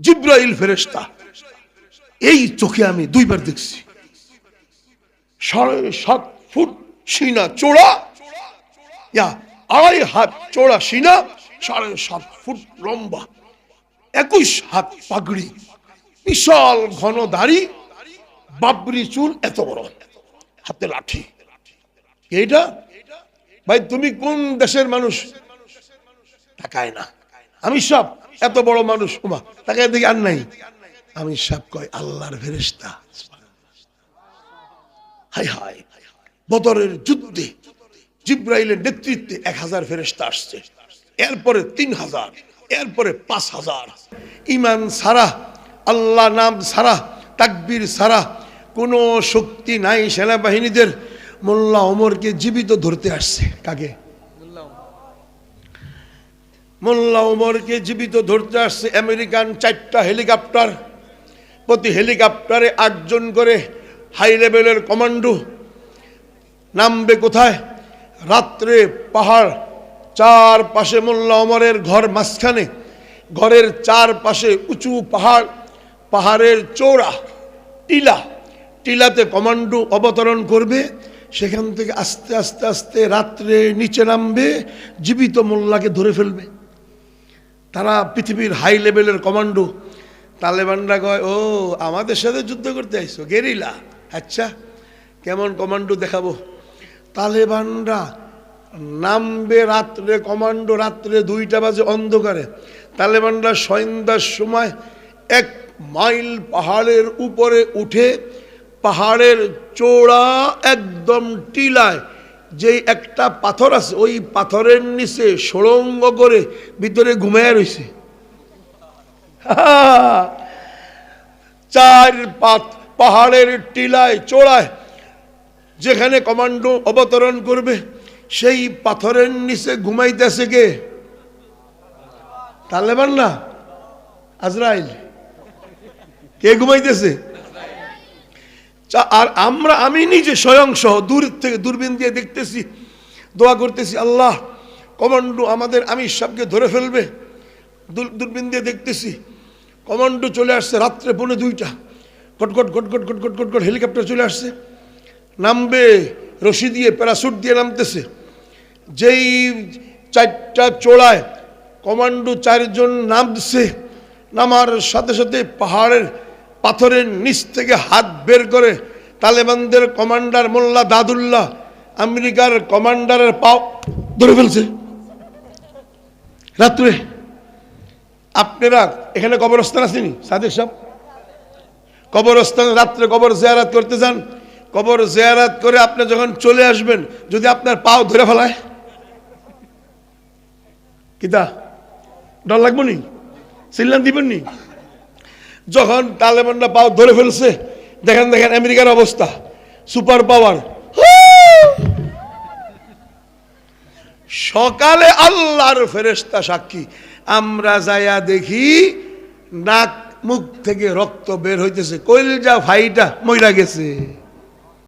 জিব্রাইল ফেরেস্তা এই চোখে আমি দুইবার দেখছি। সাড়ে সাত ফুট সিনা চোড়া, ইয়া, আড়াই হাত চোড়া সিনা, সাড়ে সাত ফুট লম্বা, একুশ হাত পাগড়ি, বিশাল ঘন দাড়ি, বাবরি চুল এত বড় হাতে লাঠি। এইটা, ভাই, তুমি কোন দেশের মানুষ? তাকায় না। আমি সব। এত বড় মানুষ, উমা, তাকে দেখি আর নাই। আমি সব কয় আল্লাহর ফেরেস্তা হাই হাই বদরের যুদ্ধে জিব্রাইলের নেতৃত্বে এক হাজার ফেরেস্তা আসছে। এরপরে তিন হাজার, এরপরে পাঁচ হাজার। ইমান সারা আল্লাহ নাম সারা তাকবীর সারা কোনো শক্তি নাই সেনাবাহিনীদের। মোল্লা ওমরকে জীবিত ধরতে আসছে। কাকে? মোল্লা ওমরকে জীবিত ধরতে আসছে আমেরিকান চারটা হেলিকপ্টার। প্রতি হেলিকপ্টারে আটজন করে হাই লেভেলের কমান্ডো নামবে কোথায়? রাত্রে পাহাড় চার পাশে মোল্লা ওমরের ঘর মাঝখানে। ঘরের চার পাশে উঁচু পাহাড়, পাহাড়ের চৌড়া টিলা। টিলাতে কমান্ডো অবতরণ করবে, সেখান থেকে আস্তে আস্তে আস্তে রাত্রে নিচে নামবে, জীবিত মোল্লাকে ধরে ফেলবে। তারা পৃথিবীর হাই লেভেলের কমান্ডো তালেবানরা কয়, ও, আমাদের সাথে যুদ্ধ করতে আইসো গেরিলা আচ্ছা কেমন কমান্ডো দেখাবো? তালেবানরা নামবে রাত্রে কমান্ডো রাত্রে দুইটা বাজে অন্ধকারে। তালেবানরা সন্ধ্যার সময় এক মাইল পাহাড়ের উপরে উঠে পাহাড়ের চোড়া একদম টিলায় যে একটা পাথর আছে, ওই পাথরের নিচে সুড়ঙ্গ করে ভিতরে ঘুমায় রয়েছে চার পাত পাহাড়ের টিলায় চোড়ায়, যেখানে কমান্ডো অবতরণ করবে, সেই পাথরের নিচে ঘুমাইতেছে কে? তালেবান না? আজরাইল। কে ঘুমাইতেছে? আর আমরা, আমি নিজে স্বয়ং সহ দূর থেকে দূরবীন দিয়ে দেখতেছি, দোয়া করতেছি, আল্লাহ, কমান্ডো আমাদের আমি সবকে ধরে ফেলবে। দূর- দূরবীন দিয়ে দেখতেছি, কমান্ডো চলে আসছে রাত্রে পৌনে দুইটা। কটকট কটকট কটকট কটকট হেলিকপ্টার চলে আসছে। নামবে রশি দিয়ে, প্যারাসুট দিয়ে নামতেছে। যেই চারটা চোড়ায় কমান্ডো চারজন নামছে, নামার সাথে সাথে পাহাড়ের পাথরের নিচ থেকে হাত বের করে তালেবানদের কমান্ডার মোল্লা দাদুল্লাহ আমেরিকার কমান্ডারের পাও ধরে ফেলছে। রাত্রে আপনারা এখানে কবরস্থান আসেনি সাদেক সাহেব? কবরস্থান, রাত্রে কবর জেয়ারাত করতে যান। কবর জেয়ারাত করে আপনি যখন চলে আসবেন, যদি আপনার পাও ধরে ফেলায়। কিতা? ডর লাগবো নি? সিল্লান দিবেন নি? যখন তালেবানরা পাও ধরে ফেলছে, দেখেন দেখেন আমেরিকার অবস্থা, সুপার পাওয়ার। সকালে আল্লাহর ফেরেস্তা সাক্ষী। আমরা যাইয়া দেখি নাক মুখ থেকে রক্ত বের হইতেছে কইল যা ভাইটা মইরা গেছে।